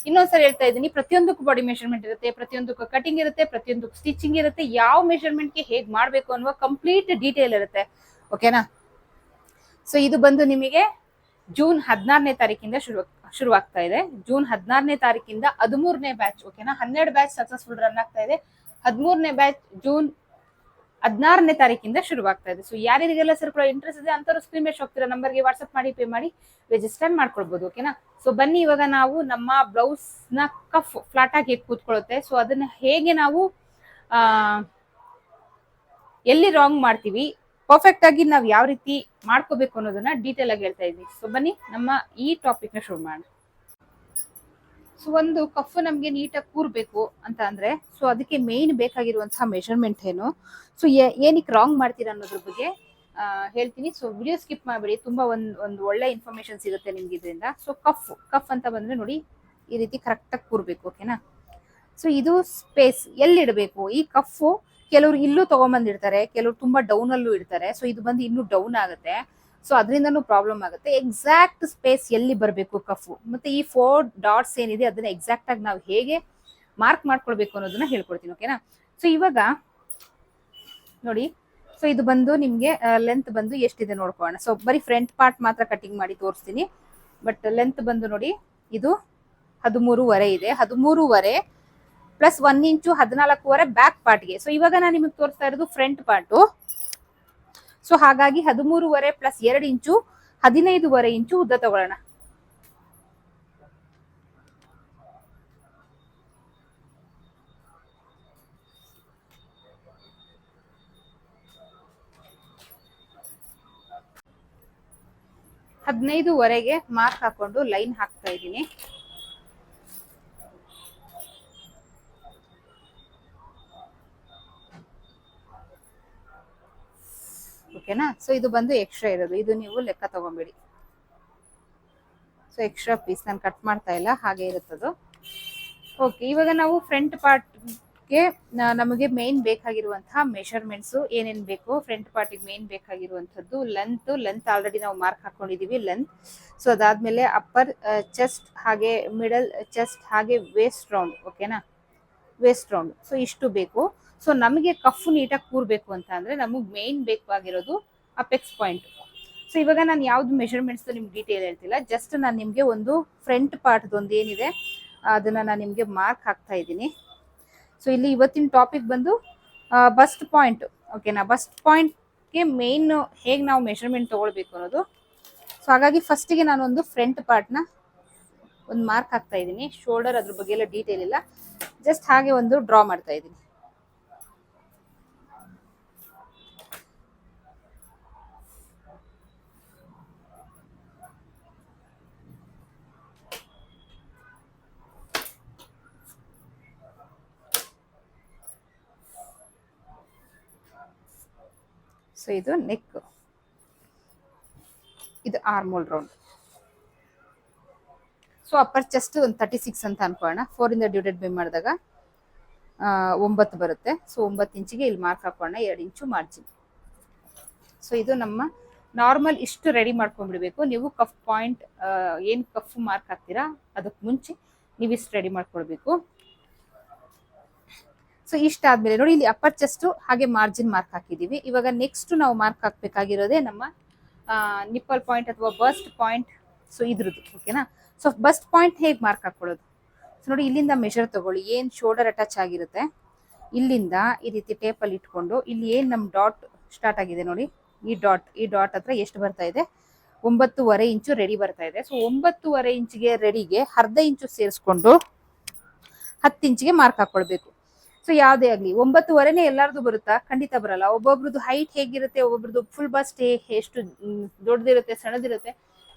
ಇನ್ನೊಂದ್ಸರಿ ಹೇಳ್ತಾ ಇದ್ದೀನಿ, ಪ್ರತಿಯೊಂದಕ್ಕೂ ಬಾಡಿ ಮೆಷರ್ಮೆಂಟ್ ಇರುತ್ತೆ, ಪ್ರತಿಯೊಂದಕ್ಕೂ ಕಟಿಂಗ್ ಇರುತ್ತೆ, ಪ್ರತಿಯೊಂದಕ್ಕೂ ಸ್ಟಿಚಿಂಗ್ ಇರುತ್ತೆ, ಯಾವ ಮೆಷರ್ಮೆಂಟ್ಗೆ ಹೇಗೆ ಮಾಡಬೇಕು ಅನ್ನುವ ಕಂಪ್ಲೀಟ್ ಡೀಟೇಲ್ ಇರುತ್ತೆ. ಓಕೆನಾ ಸೊ ಇದು ಬಂದು ನಿಮಗೆ ಜೂನ್ ಹದಿನಾರನೇ ತಾರೀಕಿಂದ ಶುರು ಶುರುವಾಗ್ತಾ ಇದೆ. ಜೂನ್ ಹದಿನಾರನೇ ತಾರೀಕಿಂದ ಹದಿಮೂರನೇ ಬ್ಯಾಚ್ ಓಕೆನಾ ಹನ್ನೆರಡು ಬ್ಯಾಚ್ ಸಕ್ಸಸ್ಫುಲ್ ರನ್ ಆಗ್ತಾ ಇದೆ. ಹದಿಮೂರನೇ ಬ್ಯಾಚ್ ಜೂನ್ ಹದಿನಾರನೇ ತಾರೀಕಿಂದ ಶುರುವಾಗ್ತಾ ಇದೆ. ಸೊ ಯಾರಿಗೆಲ್ಲ ಸೇರ್ಕೊಳ್ಳೋ ಇಂಟ್ರೆಸ್ಟ್ ಇದೆ ಅಂತವ್ರು ಸ್ಕ್ರೀನ್ ಮೇಲೆ ಹೋಗ್ತಿರೋ ನಂಬರ್ಗೆ ವಾಟ್ಸ್ಆಪ್ ಮಾಡಿ ಪೇ ಮಾಡಿ ರಿಜಿಸ್ಟರ್ ಮಾಡ್ಕೊಳ್ಬಹುದು ಓಕೆನಾ ಸೊ ಬನ್ನಿ, ಇವಾಗ ನಾವು ನಮ್ಮ ಬ್ಲೌಸ್ನ ಕಫ್ ಫ್ಲಾಟ್ ಆಗಿ ಕೂತ್ಕೊಳ್ಳುತ್ತೆ. ಸೊ ಅದನ್ನ ಹೇಗೆ ನಾವು ಎಲ್ಲಿ ರಾಂಗ್ ಮಾಡ್ತೀವಿ ಪರ್ಫೆಕ್ಟ್ ಆಗಿ ನಾವು ಯಾವ ರೀತಿ ಮಾಡ್ಕೋಬೇಕು ಅನ್ನೋದನ್ನ ಡೀಟೇಲ್ ಆಗಿ ಹೇಳ್ತಾ ಇದ್ದೀವಿ ಸೊ ಬನ್ನಿ, ನಮ್ಮ ಈ ಟಾಪಿಕ್ನ ಶುರು ಮಾಡೋಣ. ಸೊ ಒಂದು ಕಫ್ ನಮಗೆ ನೀಟಾಗಿ ಕೂರ್ಬೇಕು ಅಂತ ಅಂದ್ರೆ ಸೊ ಅದಕ್ಕೆ ಮೇನ್ ಬೇಕಾಗಿರುವಂತಹ ಮೆಷರ್ಮೆಂಟ್ ಏನು? ಸೊ ಏನಕ್ಕೆ ರಾಂಗ್ ಮಾಡ್ತೀರಾ ಅನ್ನೋದ್ರ ಬಗ್ಗೆ ಹೇಳ್ತೀನಿ. ಸೊ ವಿಡಿಯೋ ಸ್ಕಿಪ್ ಮಾಡಬೇಡಿ. ತುಂಬಾ ಒಂದ್, ಒಂದು ಒಳ್ಳೆ ಇನ್ಫಾರ್ಮೇಶನ್ ಸಿಗುತ್ತೆ ನಿಮ್ಗೆ ಇದರಿಂದ. ಸೊ ಕಫ್ ಕಫ್ ಅಂತ ಬಂದ್ರೆ ನೋಡಿ, ಈ ರೀತಿ ಕರೆಕ್ಟಾಗಿ ಕೂರ್ಬೇಕು ಓಕೆನಾ ಸೊ ಇದು ಸ್ಪೇಸ್ ಎಲ್ಲಿ ಇಡಬೇಕು? ಈ ಕಫು ಕೆಲವರು ಇಲ್ಲೂ ತಗೊಂಬಂದಿರ್ತಾರೆ, ಕೆಲವರು ತುಂಬಾ ಡೌನ್ ಅಲ್ಲೂ ಇಡ್ತಾರೆ. ಸೊ ಇದು ಬಂದು ಇನ್ನೂ ಡೌನ್ ಆಗುತ್ತೆ. ಸೊ ಅದರಿಂದನು ಪ್ರಾಬ್ಲಮ್ ಆಗುತ್ತೆ. ಎಕ್ಸಾಕ್ಟ್ ಸ್ಪೇಸ್ ಎಲ್ಲಿ ಬರಬೇಕು ಕಫು? ಮತ್ತೆ ಈ ಫೋರ್ ಡಾಟ್ಸ್ ಏನಿದೆ, ಅದನ್ನ ಎಕ್ಸಾಕ್ಟ್ ಆಗಿ ನಾವು ಹೇಗೆ ಮಾರ್ಕ್ ಮಾಡ್ಕೊಳ್ಬೇಕು ಅನ್ನೋದನ್ನ ಹೇಳ್ಕೊಡ್ತೀನಿ ಓಕೆನಾ ಸೊ ಇವಾಗ ನೋಡಿ ಸೊ ಇದು ಬಂದು ನಿಮ್ಗೆ ಲೆಂತ್ ಬಂದು ಎಷ್ಟಿದೆ ನೋಡ್ಕೊಳ್ಳೋಣ. ಸೊ ಬರೀ ಫ್ರಂಟ್ ಪಾರ್ಟ್ ಮಾತ್ರ ಕಟಿಂಗ್ ಮಾಡಿ ತೋರಿಸ್ತೀನಿ. ಬಟ್ ಲೆಂತ್ ಬಂದು ನೋಡಿ, ಇದು ಹದಿಮೂರುವರೆ ಇದೆ. ಹದಿಮೂರುವರೆ ಪ್ಲಸ್ ಒನ್ ಇಂಚು ಹದಿನಾಲ್ಕುವರೆ ಬ್ಯಾಕ್ ಪಾರ್ಟ್ಗೆ ಸೊ ಇವಾಗ ನಾನು ನಿಮಗೆ ತೋರಿಸ್ತಾ ಇರೋದು ಫ್ರಂಟ್ ಪಾರ್ಟು ಸೊ ಹಾಗಾಗಿ ಹದಿಮೂರುವರೆ ಪ್ಲಸ್ ಎರಡು ಇಂಚು ಹದಿನೈದುವರೆ ಇಂಚು ಉದ್ದ ತಗೊಳ್ಳೋಣ. ಹದಿನೈದುವರೆಗೆ ಮಾರ್ಕ್ ಹಾಕೊಂಡು ಲೈನ್ ಹಾಕ್ತಾ ಇದ್ದೀನಿ. ಓಕೆನಾ? ಸೊ ಇದು ಬಂದು ಎಕ್ಸ್ಟ್ರಾ ಇರೋದು. ಇದು ನೀವು ಲೆಕ್ಕ ತಗೊಂಬಿಡಿ. ಸೊ ಎಕ್ಸ್ಟ್ರಾ ಪೀಸ್ ನಾನು ಕಟ್ ಮಾಡ್ತಾ ಇಲ್ಲ, ಹಾಗೆ ಇರುತ್ತದು. ಓಕೆ ಇವಾಗ ನಾವು ಫ್ರಂಟ್ ಪಾರ್ಟ್ಗೆ ನಮಗೆ ಮೇನ್ ಬೇಕಾಗಿರುವಂತಹ ಮೆಷರ್ಮೆಂಟ್ಸು ಏನೇನು ಬೇಕು ಫ್ರಂಟ್ ಪಾರ್ಟಿಗೆ ಮೇನ್ ಬೇಕಾಗಿರುವಂಥದ್ದು ಲೆಂತ್ ಲೆಂತ್ ಆಲ್ರೆಡಿ ನಾವು ಮಾರ್ಕ್ ಹಾಕೊಂಡಿದ್ದೀವಿ ಲೆಂತ್ ಸೊ ಅದಾದ್ಮೇಲೆ ಅಪ್ಪರ್ ಚೆಸ್ಟ್ ಹಾಗೆ ಮಿಡಲ್ ಚೆಸ್ಟ್ ಹಾಗೆ ವೇಸ್ಟ್ ರೌಂಡ್ ಓಕೆನಾ ವೇಸ್ಟ್ ರೌಂಡ್ ಸೊ ಇಷ್ಟು ಬೇಕು. ಸೊ ನಮಗೆ ಕಫ್ ನೀಟಾಗಿ ಕೂರಬೇಕು ಅಂತ ಅಂದರೆ ನಮಗೆ ಮೇನ್ ಬೇಕಾಗಿರೋದು ಅಪೆಕ್ಸ್ ಪಾಯಿಂಟ್ ಸೊ ಇವಾಗ ನಾನು ಯಾವ್ದು ಮೆಷರ್ಮೆಂಟ್ಸ್ ನಿಮ್ಗೆ ಡೀಟೇಲ್ ಹೇಳ್ತಿಲ್ಲ ಜಸ್ಟ್ ನಾನು ನಿಮಗೆ ಒಂದು ಫ್ರಂಟ್ ಪಾರ್ಟ್ ಒಂದು ಏನಿದೆ, ಅದನ್ನ ನಾನು ನಿಮಗೆ ಮಾರ್ಕ್ ಹಾಕ್ತಾ ಇದ್ದೀನಿ. ಸೊ ಇಲ್ಲಿ ಇವತ್ತಿನ ಟಾಪಿಕ್ ಬಂದು ಬಸ್ಟ್ ಪಾಯಿಂಟ್ ಓಕೆನಾ ಬಸ್ಟ್ ಪಾಯಿಂಟ್ಗೆ ಮೇನ್ ಹೇಗೆ ನಾವು ಮೆಷರ್ಮೆಂಟ್ ತಗೊಳ್ಬೇಕು ಅನ್ನೋದು. ಸೊ ಹಾಗಾಗಿ ಫಸ್ಟಿಗೆ ನಾನು ಒಂದು ಫ್ರಂಟ್ ಪಾರ್ಟ್ನ ಒಂದು ಮಾರ್ಕ್ ಹಾಕ್ತಾ ಇದ್ದೀನಿ. ಶೋಲ್ಡರ್ ಅದ್ರ ಬಗ್ಗೆ ಎಲ್ಲ ಡೀಟೇಲ್ ಇಲ್ಲ. ಜಸ್ಟ್ ಹಾಗೆ ಒಂದು ಡ್ರಾ ಮಾಡ್ತಾ ಇದ್ದೀನಿ. ಸೊ ಇದು ನೆಕ್ ಇದು armhole round so upper chest ಒಂದು ತರ್ಟಿ ಸಿಕ್ಸ್ ಅಂತ ಅನ್ಕೊಳ್ಳೋಣ. ಇಂದ ಡಿವೈಡೆಡ್ ಬೈ ಮಾಡಿದಾಗ ಒಂಬತ್ತು ಬರುತ್ತೆ. ಸೊ ಒಂಬತ್ತು ಇಂಚಿಗೆ ಇಲ್ಲಿ ಮಾರ್ಕ್ ಹಾಕೋಣ ಎರಡು ಇಂಚು ಮಾರ್ಜಿನ್ ಸೊ ಇದು ನಮ್ಮ ನಾರ್ಮಲ್ ಇಷ್ಟು ರೆಡಿ ಮಾಡ್ಕೊಂಡ್ಬಿಡ್ಬೇಕು. ನೀವು ಕಫ್ ಪಾಯಿಂಟ್ ಏನು ಕಫ್ ಮಾರ್ಕ್ ಹಾಕ್ತೀರಾ, ಅದಕ್ಕೆ ಮುಂಚೆ ನೀವು ಇಷ್ಟು ರೆಡಿ ಮಾಡ್ಕೊಳ್ಬೇಕು. ಸೊ ಇಷ್ಟ ಆದ್ಮೇಲೆ ನೋಡಿ, ಇಲ್ಲಿ ಅಪ್ಪರ್ ಚೆಸ್ಟ್ ಹಾಗೆ ಮಾರ್ಜಿನ್ ಮಾರ್ಕ್ ಹಾಕಿದೀವಿ ಇವಾಗ ನೆಕ್ಸ್ಟ್ ನಾವು ಮಾರ್ಕ್ ಹಾಕ್ಬೇಕಾಗಿರೋದೇ ನಮ್ಮ ನಿಪ್ಪಲ್ ಪಾಯಿಂಟ್ ಅಥವಾ ಬಸ್ಟ್ ಪಾಯಿಂಟ್ ಸೊ ಇದ್ರದ್ದು ಓಕೆನಾ ಸೊ ಬಸ್ಟ್ ಪಾಯಿಂಟ್ ಹೇಗೆ ಮಾರ್ಕ್ ಹಾಕೊಳ್ಳೋದು? ಸೊ ನೋಡಿ, ಇಲ್ಲಿಂದ ಮೆಷರ್ ತಗೊಳ್ಳಿ. ಏನ್ ಶೋಲ್ಡರ್ ಅಟ್ಯಾಚ್ ಆಗಿರುತ್ತೆ? ಇಲ್ಲಿಂದ ಈ ರೀತಿ ಟೇಪಲ್ಲಿ ಇಟ್ಕೊಂಡು, ಇಲ್ಲಿ ಏನು ನಮ್ಮ ಡಾಟ್ ಸ್ಟಾರ್ಟ್ ಆಗಿದೆ ನೋಡಿ? ಈ ಡಾಟ್ ಈ ಡಾಟ್ ಹತ್ರ ಎಷ್ಟು ಬರ್ತಾ ಇದೆ? ಒಂಬತ್ತುವರೆ ಇಂಚು ರೆಡಿ ಬರ್ತಾ ಇದೆ. ಸೊ ಒಂಬತ್ತುವರೆ ಇಂಚಿಗೆ ರೆಡಿಗೆ ಅರ್ಧ ಇಂಚು ಸೇರಿಸ್ಕೊಂಡು ಹತ್ತು ಇಂಚಿಗೆ ಮಾರ್ಕ್ ಹಾಕೊಳ್ಬೇಕು. ಸೊ ಯಾವುದೇ ಆಗಲಿ, ಒಂಬತ್ತುವರೆನೇ ಎಲ್ಲಾರ್ದು ಬರುತ್ತಾ? ಖಂಡಿತ ಬರಲ್ಲ. ಒಬ್ಬೊಬ್ರದ್ದು ಹೈಟ್ ಹೇಗಿರುತ್ತೆ, ಒಬ್ಬೊಬ್ರದ್ದು ಫುಲ್ ಬಸ್ಟ್ ಎಷ್ಟು ದೊಡ್ಡದಿರುತ್ತೆ, ಸಣ್ಣದಿರುತ್ತೆ,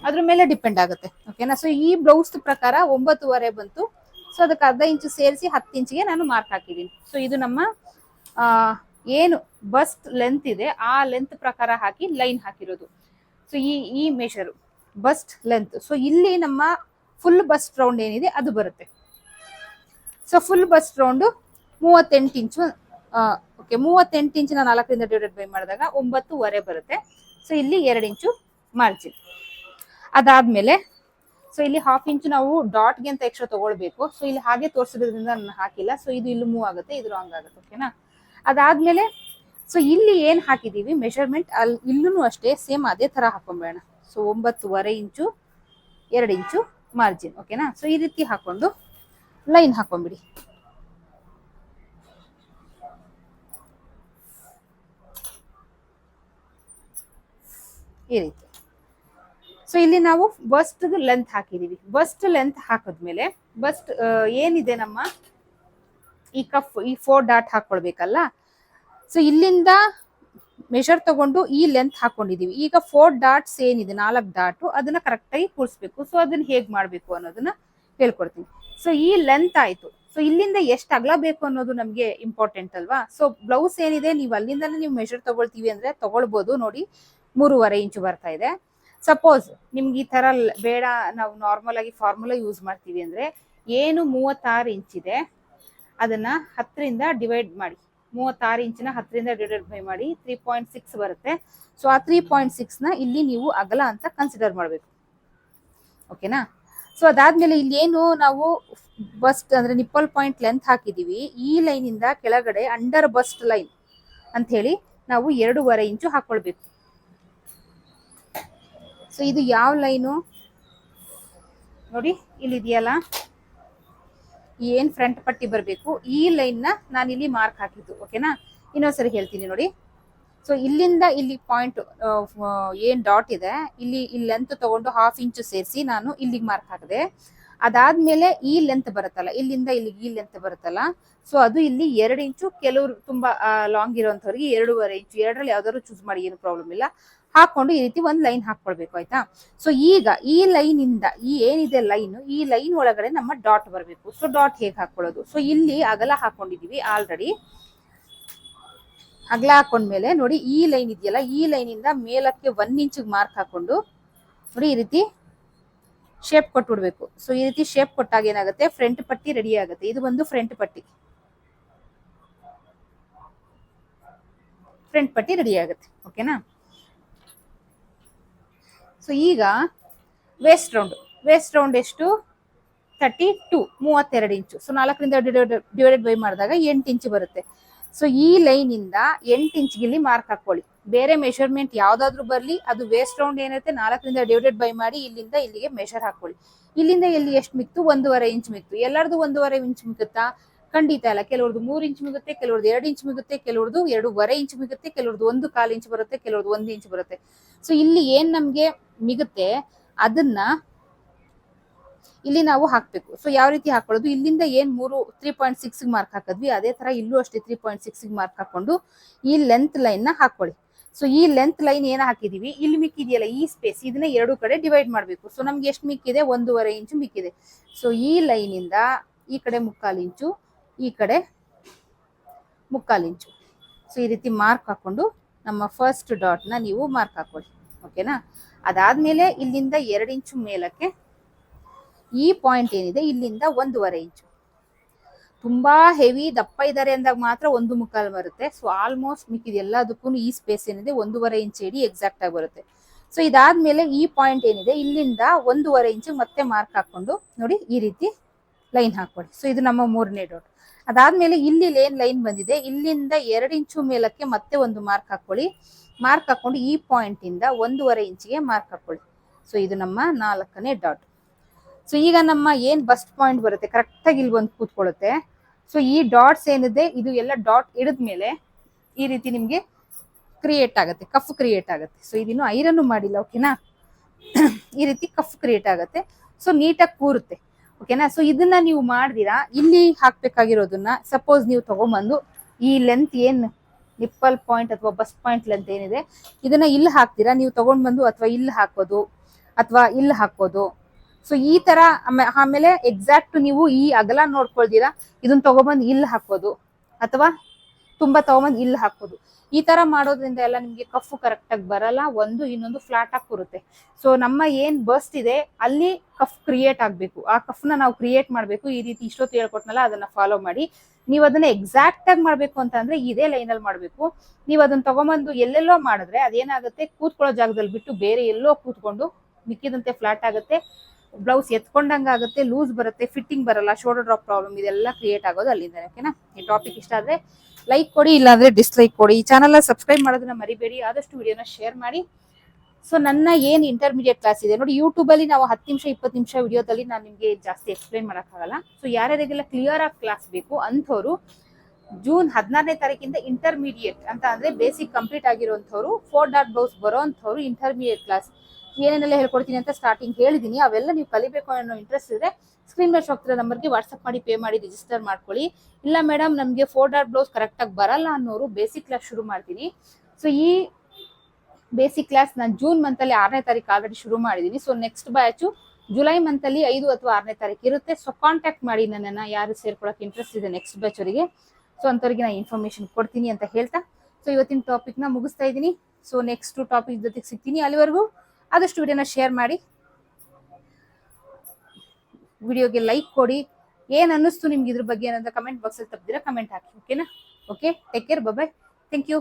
ಅದ್ರ ಮೇಲೆ ಡಿಪೆಂಡ್ ಆಗುತ್ತೆ. ಓಕೆನಾ ಸೊ ಈ ಬ್ಲೌಸ್ ಪ್ರಕಾರ ಒಂಬತ್ತುವರೆ ಬಂತು. ಸೊ ಅದಕ್ಕೆ ಅರ್ಧ ಇಂಚು ಸೇರಿಸಿ ಹತ್ತು ಇಂಚಿಗೆ ನಾನು ಮಾರ್ಕ್ ಹಾಕಿದ್ದೀನಿ. ಸೊ ಇದು ನಮ್ಮ ಏನು ಬಸ್ಟ್ ಲೆಂತ್ ಇದೆ, ಆ ಲೆಂತ್ ಪ್ರಕಾರ ಹಾಕಿ ಲೈನ್ ಹಾಕಿರೋದು. ಸೊ ಈ ಈ ಮೆಷರು ಬಸ್ಟ್ ಲೆಂತ್ ಸೊ ಇಲ್ಲಿ ನಮ್ಮ ಫುಲ್ ಬಸ್ಟ್ ರೌಂಡ್ ಏನಿದೆ, ಅದು ಬರುತ್ತೆ. ಸೊ ಫುಲ್ ಬಸ್ಟ್ ರೌಂಡು ಮೂವತ್ತೆಂಟು ಇಂಚು ಓಕೆ ಮೂವತ್ತೆಂಟು ಇಂಚಿನ ನಾಲ್ಕರಿಂದ ಡಿವೈಡೆಡ್ ಬೈ ಮಾಡಿದಾಗ ಒಂಬತ್ತುವರೆ ಬರುತ್ತೆ. ಸೊ ಇಲ್ಲಿ ಎರಡು ಇಂಚು ಮಾರ್ಜಿನ್ ಅದಾದ್ಮೇಲೆ ಸೊ ಇಲ್ಲಿ ಹಾಫ್ ಇಂಚು ನಾವು ಡಾಟ್ಗೆ ಅಂತ ಎಕ್ಸ್ಟ್ರಾ ತಗೊಳ್ಬೇಕು. ಸೊ ಇಲ್ಲಿ ಹಾಗೆ ತೋರಿಸಿದ್ರಿಂದ ನಾನು ಹಾಕಿಲ್ಲ. ಸೊ ಇದು ಇಲ್ಲಿ ಮೂವ್ ಆಗುತ್ತೆ, ಇದು ರಾಂಗ್ ಆಗುತ್ತೆ ಓಕೆನಾ ಅದಾದ್ಮೇಲೆ ಸೊ ಇಲ್ಲಿ ಏನು ಹಾಕಿದೀವಿ? ಮೆಷರ್ಮೆಂಟ್ ಅಲ್ಲಿ ಇಲ್ಲೂ ಅಷ್ಟೇ ಸೇಮ್ ಅದೇ ತರ ಹಾಕೊಂಬೇಡ ಸೊ ಒಂಬತ್ತುವರೆ ಇಂಚು, ಎರಡು ಇಂಚು ಮಾರ್ಜಿನ್ ಓಕೆನಾ ಸೊ ಈ ರೀತಿ ಹಾಕೊಂಡು ಲೈನ್ ಹಾಕೊಂಬಿಡಿ. ಈ ರೀತಿ. ಸೊ ಇಲ್ಲಿ ನಾವು ಬಸ್ಟ್ ಲೆಂತ್ ಹಾಕಿದೀವಿ. ಬಸ್ಟ್ ಲೆಂತ್ ಹಾಕಿದ್ಮೇಲೆ ಬಸ್ಟ್ ಏನಿದೆ ನಮ್ಮ ಈ ಕಫ್ ಈ ಫೋರ್ ಡಾಟ್ ಹಾಕೊಳ್ಬೇಕಲ್ಲ? ಸೊ ಇಲ್ಲಿಂದ ಮೆಷರ್ ತಗೊಂಡು ಈ ಲೆಂತ್ ಹಾಕೊಂಡಿದೀವಿ. ಈಗ ಫೋರ್ ಡಾಟ್ಸ್ ಏನಿದೆ, ನಾಲ್ಕು ಡಾಟು ಅದನ್ನ ಕರೆಕ್ಟಾಗಿ ಕೂರಿಸ್ಬೇಕು. ಸೊ ಅದನ್ನ ಹೇಗ್ ಮಾಡ್ಬೇಕು ಅನ್ನೋದನ್ನ ಹೇಳ್ಕೊಡ್ತೀನಿ. ಸೊ ಈ ಲೆಂತ್ ಆಯ್ತು. ಸೊ ಇಲ್ಲಿಂದ ಎಷ್ಟು ಅಗಲ ಬೇಕು ಅನ್ನೋದು ನಮಗೆ ಇಂಪಾರ್ಟೆಂಟ್ ಅಲ್ವಾ? ಸೊ ಬ್ಲೌಸ್ ಏನಿದೆ, ನೀವು ಅಲ್ಲಿಂದಲೇ ನೀವು ಮೆಷರ್ ತಗೊಳ್ತೀವಿ ಅಂದ್ರೆ ತಗೊಳ್ಬೋದು ನೋಡಿ. ಮೂರುವರೆ ಇಂಚು ಬರ್ತಾ ಇದೆ. ಸಪೋಸ್ ನಿಮ್ಗೆ ಈ ತರ ಬೇಡ, ನಾವು ನಾರ್ಮಲ್ ಆಗಿ ಫಾರ್ಮುಲಾ ಯೂಸ್ ಮಾಡ್ತೀವಿ ಅಂದ್ರೆ ಏನು ಮೂವತ್ತಾರು ಇದೆ, ಅದನ್ನ ಹತ್ತರಿಂದ ಡಿವೈಡ್ ಮಾಡಿ. ಮೂವತ್ತಾರು ಇಂಚಿನ ಹತ್ತರಿಂದ ಡಿವೈಡ್ ಬೈ ಮಾಡಿ ತ್ರೀ ಪಾಯಿಂಟ್ ಸಿಕ್ಸ್ ಬರುತ್ತೆ. ಸೊ ಆ ತ್ರೀ ಪಾಯಿಂಟ್ ಸಿಕ್ಸ್ನ ಇಲ್ಲಿ ನೀವು ಅಗಲ ಅಂತ ಕನ್ಸಿಡರ್ ಮಾಡಬೇಕು. ಓಕೆನಾ ಸೊ ಅದಾದ್ಮೇಲೆ ಇಲ್ಲಿ ಏನು ನಾವು ಬಸ್ಟ್ ಅಂದ್ರೆ ನಿಪ್ಪಲ್ ಪಾಯಿಂಟ್ ಲೆಂತ್ ಹಾಕಿದೀವಿ. ಈ ಲೈನ್ ಇಂದ ಕೆಳಗಡೆ ಅಂಡರ್ ಬಸ್ಟ್ ಲೈನ್ ಅಂತ ಹೇಳಿ ನಾವು ಎರಡೂವರೆ ಇಂಚು ಹಾಕೊಳ್ಬೇಕು. ಸೊ ಇದು ಯಾವ ಲೈನು? ನೋಡಿ ಇಲ್ಲಿ ಇದೆಯಲ್ಲ ಏನ್ ಫ್ರಂಟ್ ಪಟ್ಟಿ ಬರಬೇಕು? ಈ ಲೈನ್ನ ನಾನು ಇಲ್ಲಿ ಮಾರ್ಕ್ ಹಾಕಿದ್ದು ಓಕೆನಾ ಇನ್ನೊಂದ್ಸರಿ ಹೇಳ್ತೀನಿ ನೋಡಿ. ಸೊ ಇಲ್ಲಿಂದ ಇಲ್ಲಿ ಪಾಯಿಂಟ್ ಏನ್ ಡಾಟ್ ಇದೆ, ಇಲ್ಲಿ, ಈ ಲೆಂತ್ ತಗೊಂಡು ಹಾಫ್ ಇಂಚು ಸೇರಿಸಿ ನಾನು ಇಲ್ಲಿಗೆ ಮಾರ್ಕ್ ಹಾಕಿದೆ. ಅದಾದ್ಮೇಲೆ ಈ ಲೆಂತ್ ಬರುತ್ತಲ್ಲ, ಇಲ್ಲಿಂದ ಇಲ್ಲಿಗೆ ಈ ಲೆಂತ್ ಬರುತ್ತಲ್ಲ ಸೊ ಅದು ಇಲ್ಲಿ ಎರಡು ಇಂಚು ಕೆಲವರು ತುಂಬಾ ಲಾಂಗ್ ಇರುವಂತವ್ರಿಗೆ ಎರಡೂವರೆ ಇಂಚು ಎರಡರಲ್ಲಿ ಯಾವ್ದಾದ್ರು ಚೂಸ್ ಮಾಡಿ ಏನು ಪ್ರಾಬ್ಲಮ್ ಇಲ್ಲ. ಹಾಕೊಂಡು ಈ ರೀತಿ ಒಂದು ಲೈನ್ ಹಾಕೊಳ್ಬೇಕು ಆಯ್ತಾ? ಸೊ ಈಗ ಈ ಲೈನ್ ಇಂದ ಈ ಏನಿದೆ ಲೈನ್ ಈ ಲೈನ್ ಒಳಗಡೆ ನಮ್ಮ ಡಾಟ್ ಬರಬೇಕು. ಸೊ ಡಾಟ್ ಹೇಗೆ ಹಾಕೊಳ್ಳೋದು ಸೊ ಇಲ್ಲಿ ಅಗಲ ಹಾಕೊಂಡಿದೀವಿ ಆಲ್ರೆಡಿ ಅಗಲ ಹಾಕೊಂಡ್ಮೇಲೆ ನೋಡಿ ಈ ಲೈನ್ ಇದೆಯಲ್ಲ, ಈ ಲೈನ್ ಇಂದ ಮೇಲಕ್ಕೆ ಒನ್ ಇಂಚ್ ಮಾರ್ಕ್ ಹಾಕೊಂಡು ನೋಡಿ ಈ ರೀತಿ ಶೇಪ್ ಕೊಟ್ಬಿಡ್ಬೇಕು. ಸೊ ಈ ರೀತಿ ಶೇಪ್ ಕೊಟ್ಟಾಗ ಏನಾಗುತ್ತೆ? ಫ್ರಂಟ್ ಪಟ್ಟಿ ರೆಡಿ ಆಗುತ್ತೆ. ಇದು ಒಂದು ಫ್ರಂಟ್ ಪಟ್ಟಿ. ಫ್ರಂಟ್ ಪಟ್ಟಿ ರೆಡಿ ಆಗುತ್ತೆ. ಓಕೆನಾ ಸೊ ಈಗ ವೇಸ್ಟ್ ರೌಂಡ್ ವೇಸ್ಟ್ ರೌಂಡ್ ಎಷ್ಟು? ತರ್ಟಿ ಟು ಮೂವತ್ತೆರಡು ಇಂಚು ಸೊ ನಾಲ್ಕರಿಂದ ಡಿವೈಡೆಡ್ ಬೈ ಮಾಡಿದಾಗ ಎಂಟು ಇಂಚು ಬರುತ್ತೆ. ಸೊ ಈ ಲೈನ್ ಇಂದ ಎಂಟು ಇಂಚ್ ಗಿಲ್ಲಿ ಮಾರ್ಕ್ ಹಾಕೊಳ್ಳಿ. ಬೇರೆ ಮೆಷರ್ಮೆಂಟ್ ಯಾವ್ದಾದ್ರು ಬರ್ಲಿ, ಅದು ವೇಸ್ಟ್ ರೌಂಡ್ ಏನಿರುತ್ತೆ, ನಾಲ್ಕರಿಂದ ಡಿವೈಡೆಡ್ ಬೈ ಮಾಡಿ ಇಲ್ಲಿಂದ ಇಲ್ಲಿಗೆ ಮೆಷರ್ ಹಾಕೊಳ್ಳಿ. ಇಲ್ಲಿಂದ ಇಲ್ಲಿ ಎಷ್ಟು ಮಿಕ್ತು? ಒಂದೂವರೆ ಇಂಚ್ ಮಿಕ್ತು. ಎಲ್ಲರದು ಒಂದೂವರೆ ಇಂಚ್ ಮಿಗುತ್ತಾ? ಖಂಡಿತ ಅಲ್ಲ. ಕೆಲವ್ರದ್ದು ಮೂರು ಇಂಚ್ ಮಿಗುತ್ತೆ ಕೆಲವ್ರದ್ದು ಎರಡು ಇಂಚ್ ಮಿಗುತ್ತೆ ಕೆಲವ್ರದ್ದು ಎರಡೂವರೆ ಇಂಚ್ ಮಿಗುತ್ತೆ ಕೆಲವ್ರದ್ದು ಒಂದು ಕಾಲು ಇಂಚ್ ಬರುತ್ತೆ ಕೆಲವ್ರದ್ದು ಒಂದು ಇಂಚ್ ಬರುತ್ತೆ. ಸೊ ಇಲ್ಲಿ ಏನ್ ನಮ್ಗೆ ಮಿಗುತ್ತೆ? ಅದನ್ನ ಇಲ್ಲಿ ನಾವು ಹಾಕ್ಬೇಕು. ಸೊ ಯಾವ ರೀತಿ ಹಾಕೊಳ್ಳೋದು? ಇಲ್ಲಿಂದ ಏನ್ ಮೂರು ತ್ರೀ ಪಾಯಿಂಟ್ ಸಿಕ್ಸ್ ಮಾರ್ಕ್ ಹಾಕಿದ್ವಿ, ಅದೇ ತರ ಇಲ್ಲೂ ಅಷ್ಟೇ ತ್ರೀ ಪಾಯಿಂಟ್ ಸಿಕ್ಸ್ ಮಾರ್ಕ್ ಹಾಕೊಂಡು ಈ ಲೆಂತ್ ಲೈನ್ನ ಹಾಕೊಳ್ಳಿ. ಸೊ ಈ ಲೆಂತ್ ಲೈನ್ ಏನು ಹಾಕಿದೀವಿ? ಇಲ್ಲಿ ಮಿಕ್ಕಿದೆಯಲ್ಲ ಈ ಸ್ಪೇಸ್ ಇದನ್ನ ಎರಡು ಕಡೆ ಡಿವೈಡ್ ಮಾಡಬೇಕು. ಸೊ ನಮ್ಗೆ ಎಷ್ಟು ಮಿಕ್ಕಿದೆ? ಒಂದೂವರೆ ಇಂಚು ಮಿಕ್ಕಿದೆ. ಸೊ ಈ ಲೈನ್ ಇಂದ ಈ ಕಡೆ ಮುಕ್ಕಾಲು ಇಂಚು ಈ ಕಡೆ ಮುಕ್ಕಾಲು ಇಂಚು ಸೊ ಈ ರೀತಿ ಮಾರ್ಕ್ ಹಾಕೊಂಡು ನಮ್ಮ ಫಸ್ಟ್ ಡಾಟ್ನ ನೀವು ಮಾರ್ಕ್ ಹಾಕೊಳ್ಳಿ. ಓಕೆನಾ ಅದಾದ್ಮೇಲೆ ಇಲ್ಲಿಂದ ಎರಡು ಇಂಚು ಮೇಲಕ್ಕೆ ಈ ಪಾಯಿಂಟ್ ಏನಿದೆ? ಇಲ್ಲಿಂದ ಒಂದೂವರೆ ಇಂಚು ತುಂಬಾ ಹೆವಿ ದಪ್ಪ ಇದ್ದಾರೆ ಅಂದಾಗ ಮಾತ್ರ ಒಂದು ಮುಕ್ಕಾಲು ಬರುತ್ತೆ. ಸೊ ಆಲ್ಮೋಸ್ಟ್ ಮಿಕ್ಕಿದ ಎಲ್ಲದಕ್ಕೂ ಈ ಸ್ಪೇಸ್ ಏನಿದೆ, ಒಂದೂವರೆ ಇಂಚ್ ಇಡೀ ಎಕ್ಸಾಕ್ಟ್ ಆಗಿ ಬರುತ್ತೆ. ಸೊ ಇದಾದ್ಮೇಲೆ ಈ ಪಾಯಿಂಟ್ ಏನಿದೆ, ಇಲ್ಲಿಂದ ಒಂದೂವರೆ ಇಂಚು ಮತ್ತೆ ಮಾರ್ಕ್ ಹಾಕೊಂಡು ನೋಡಿ ಈ ರೀತಿ ಲೈನ್ ಹಾಕೊಳ್ಳಿ ಸೊ ಇದು ನಮ್ಮ ಮೂರನೇ ಡಾಟ್ ಅದಾದ್ಮೇಲೆ ಇಲ್ಲಿ ಏನ್ ಲೈನ್ ಬಂದಿದೆ? ಇಲ್ಲಿಂದ ಎರಡು ಇಂಚು ಮೇಲಕ್ಕೆ ಮತ್ತೆ ಒಂದು ಮಾರ್ಕ್ ಹಾಕೊಳ್ಳಿ ಮಾರ್ಕ್ ಹಾಕೊಂಡು ಈ ಪಾಯಿಂಟ್ ಇಂದ ಒಂದೂವರೆ ಇಂಚಿಗೆ ಮಾರ್ಕ್ ಹಾಕೊಳ್ಳಿ ಸೊ ಇದು ನಮ್ಮ ನಾಲ್ಕನೇ ಡಾಟ್ ಸೊ ಈಗ ನಮ್ಮ ಏನ್ ಬಸ್ಟ್ ಪಾಯಿಂಟ್ ಬರುತ್ತೆ? ಕರೆಕ್ಟ್ ಆಗಿ ಇಲ್ಲಿ ಬಂದು ಕೂತ್ಕೊಳ್ಳುತ್ತೆ. ಸೊ ಈ ಡಾಟ್ಸ್ ಏನಿದೆ, ಇದು ಎಲ್ಲ ಡಾಟ್ ಇಡಿದ್ಮೇಲೆ ಈ ರೀತಿ ನಿಮ್ಗೆ ಕ್ರಿಯೇಟ್ ಆಗುತ್ತೆ ಕಫ್ ಕ್ರಿಯೇಟ್ ಆಗುತ್ತೆ. ಸೊ ಇದನ್ನು ಐರನ್ ಮಾಡಿಲ್ಲ ಓಕೆನಾ ಈ ರೀತಿ ಕಫ್ ಕ್ರಿಯೇಟ್ ಆಗುತ್ತೆ. ಸೊ ನೀಟಾಗಿ ಕೂರುತ್ತೆ ಓಕೆನಾ ಸೊ ಇದನ್ನ ನೀವು ಮಾಡಿದಿರಾ? ಇಲ್ಲಿ ಹಾಕ್ಬೇಕಾಗಿರೋದನ್ನ ಸಪೋಸ್ ನೀವು ತಗೊಂಬಂದು ಈ ಲೆಂತ್ ಏನ್ ನಿಪ್ಪಲ್ ಪಾಯಿಂಟ್ ಅಥವಾ ಬಸ್ ಪಾಯಿಂಟ್ ಲೆಂತ್ ಏನಿದೆ, ಇದನ್ನ ಇಲ್ಲಿ ಹಾಕ್ತೀರಾ ನೀವು ತಗೊಂಡ್ಬಂದು ಅಥವಾ ಇಲ್ಲಿ ಹಾಕೋದು ಅಥವಾ ಇಲ್ಲಿ ಹಾಕೋದು ಸೊ ಈ ತರ ಆಮೇ- ಆಮೇಲೆ ಎಕ್ಸಾಕ್ಟ್ ನೀವು ಈ ಅಗಲ ನೋಡ್ಕೊಳ್ತೀರಾ ಇದನ್ನ ತಗೊಬಂದು ಇಲ್ಲಿ ಹಾಕೋದು ಅಥವಾ ತುಂಬಾ ತಗೊಂಬಂದು ಇಲ್ಲಿ ಹಾಕೋದು ಈ ತರ ಮಾಡೋದ್ರಿಂದ ಎಲ್ಲ ನಿಮ್ಗೆ ಕಫ್ ಕರೆಕ್ಟ್ ಆಗಿ ಬರಲ್ಲ, ಒಂದು ಇನ್ನೊಂದು ಫ್ಲಾಟ್ ಆಗಿ ಕೂರುತ್ತೆ ಸೊ ನಮ್ಮ ಏನ್ ಬಸ್ಟ್ ಇದೆ, ಅಲ್ಲಿ ಕಫ್ ಕ್ರಿಯೇಟ್ ಆಗ್ಬೇಕು. ಆ ಕಫ್ನ ನಾವು ಕ್ರಿಯೇಟ್ ಮಾಡ್ಬೇಕು. ಈ ರೀತಿ ಇಷ್ಟೊತ್ತು ಹೇಳ್ಕೊಟ್ನಲ್ಲ, ಅದನ್ನ ಫಾಲೋ ಮಾಡಿ. ನೀವು ಅದನ್ನ ಎಕ್ಸಾಕ್ಟ್ ಆಗಿ ಮಾಡ್ಬೇಕು ಅಂತ ಅಂದ್ರೆ ಇದೇ ಲೈನ್ ಅಲ್ಲಿ ಮಾಡ್ಬೇಕು. ನೀವು ಅದನ್ನ ತಗೊಂಬಂದು ಎಲ್ಲೆಲ್ಲೋ ಮಾಡಿದ್ರೆ ಅದೇನಾಗುತ್ತೆ, ಕೂತ್ಕೊಳ್ಳೋ ಜಾಗದಲ್ಲಿ ಬಿಟ್ಟು ಬೇರೆ ಎಲ್ಲೋ ಕೂತ್ಕೊಂಡು ಮಿಕ್ಕಿದಂತೆ ಫ್ಲಾಟ್ ಆಗುತ್ತೆ. ಬ್ಲೌಸ್ ಎತ್ಕೊಂಡಂಗೆ ಆಗುತ್ತೆ, ಲೂಸ್ ಬರುತ್ತೆ ಫಿಟ್ಟಿಂಗ್ ಬರಲ್ಲ ಶೋಲ್ಡರ್ ಡ್ರಾಪ್ ಪ್ರಾಬ್ಲಮ್ ಇದೆಲ್ಲ ಕ್ರಿಯೇಟ್ ಆಗೋದು ಅಲ್ಲಿಂದ ಓಕೆನಾ ಈ ಟಾಪಿಕ್ ಇಷ್ಟ ಆದ್ರೆ ಲೈಕ್ ಕೊಡಿ, ಇಲ್ಲಾಂದ್ರೆ ಡಿಸ್ಲೈಕ್ ಕೊಡಿ. ಈ ಚಾನಲ್ ಸಬ್ಸ್ಕ್ರೈಬ್ ಮಾಡೋದನ್ನ ಮರಿಬೇಡಿ, ಆದಷ್ಟು ವಿಡಿಯೋನ ಶೇರ್ ಮಾಡಿ. ಸೊ ನನ್ನ ಏನು ಇಂಟರ್ಮೀಡಿಯೇಟ್ ಕ್ಲಾಸ್ ಇದೆ ನೋಡಿ ಯೂಟ್ಯೂಬಲ್ಲಿ ನಾವು ಹತ್ತು ನಿಮಿಷ, ಇಪ್ಪತ್ತು ನಿಮಿಷ ವಿಡಿಯೋದಲ್ಲಿ ನಾನು ನಿಮಗೆ ಜಾಸ್ತಿ ಎಕ್ಸ್ಪ್ಲೈನ್ ಮಾಡೋಕ್ಕಾಗಲ್ಲ. ಸೊ ಯಾರ್ಯಾರಿಗೆಲ್ಲ ಕ್ಲಿಯರ್ ಆಗಿ ಕ್ಲಾಸ್ ಬೇಕು, ಅಂಥವ್ರು ಜೂನ್ ಹದಿನಾರನೇ ತಾರೀಕಿಂದ ಇಂಟರ್ಮೀಡಿಯೇಟ್ ಅಂತ ಅಂದ್ರೆ ಬೇಸಿಕ್ ಕಂಪ್ಲೀಟ್ ಆಗಿರುವಂಥವ್ರು ಫೋರ್ ಡಾಟ್ ಬ್ಲೌಸ್ ಬರೋ ಅಂಥವ್ರು ಇಂಟರ್ಮೀಡಿಯೇಟ್ ಕ್ಲಾಸ್ ಏನೇನೆಲ್ಲ ಹೇಳ್ಕೊಡ್ತೀನಿ ಅಂತ ಸ್ಟಾರ್ಟಿಂಗ್ ಹೇಳಿದ್ದೀನಿ ಅವೆಲ್ಲ ನೀವು ಕಲಿಬೇಕು ಅನ್ನೋ ಇಂಟ್ರೆಸ್ಟ್ ಇದ್ರೆ ಸ್ಕ್ರೀನ್ ಮೇಲೆ ಹೋಗ್ತಿರೋ ನಂಬರ್ಗೆ ವಾಟ್ಸಪ್ ಮಾಡಿ ಪೇ ಮಾಡಿ ರಿಜಿಸ್ಟರ್ ಮಾಡ್ಕೊಳ್ಳಿ. ಇಲ್ಲ ಮೇಡಮ್ ನಮಗೆ ಫೋರ್ ಡಾಟ್ ಬ್ಲೌಸ್ ಕರೆಕ್ಟಾಗಿ ಬರಲ್ಲ ಅನ್ನೋರು ಬೇಸಿಕ್ ಕ್ಲಾಸ್ ಶುರು ಮಾಡ್ತೀನಿ. ಸೊ ಈ ಬೇಸಿಕ್ ಕ್ಲಾಸ್ ನಾನು ಜೂನ್ ಮಂತಲ್ಲಿ ಆರನೇ ತಾರೀಕು ಆಲ್ರೆಡಿ ಶುರು ಮಾಡಿದ್ದೀನಿ ಸೊ ನೆಕ್ಸ್ಟ್ ಬ್ಯಾಚು ಜುಲೈ ಮಂತಲ್ಲಿ ಐದು ಅಥವಾ ಆರನೇ ತಾರೀಕು ಇರುತ್ತೆ. ಸೊ ಕಾಂಟ್ಯಾಕ್ಟ್ ಮಾಡಿ ನನ್ನನ್ನು ಯಾರು ಸೇರ್ಕೊಳಕ್ಕೆ ಇಂಟ್ರೆಸ್ಟ್ ಇದೆ ನೆಕ್ಸ್ಟ್ ಬ್ಯಾಚ್ ಅವರಿಗೆ. ಸೊ ಅಂಥವ್ರಿಗೆ ನಾನು ಇನ್ಫಾರ್ಮೇಶನ್ ಕೊಡ್ತೀನಿ ಅಂತ ಹೇಳ್ತಾ. ಸೊ ಇವತ್ತಿನ ಟಾಪಿಕ್ನ ಮುಗಿಸ್ತಾ ಇದ್ದೀನಿ. ಸೊ ನೆಕ್ಸ್ಟ್ ಟಾಪಿಕ್ ಜೊತೆಗೆ ಸಿಗ್ತೀನಿ ಅಲ್ಲಿವರೆಗೂ. ಆದಷ್ಟು ವಿಡಿಯೋನ ಶೇರ್ ಮಾಡಿ. ವಿಡಿಯೋಗೆ ಲೈಕ್ ಕೊಡಿ. ಏನ್ ಅನ್ನಿಸ್ತು ನಿಮ್ಗೆ ಇದ್ರ ಬಗ್ಗೆ ಏನಂತ ಕಮೆಂಟ್ ಬಾಕ್ಸಲ್ಲಿ ತಪ್ಪಿದ್ರೆ ಕಮೆಂಟ್ ಹಾಕಿ ಓಕೆನಾ okay take care bye thank you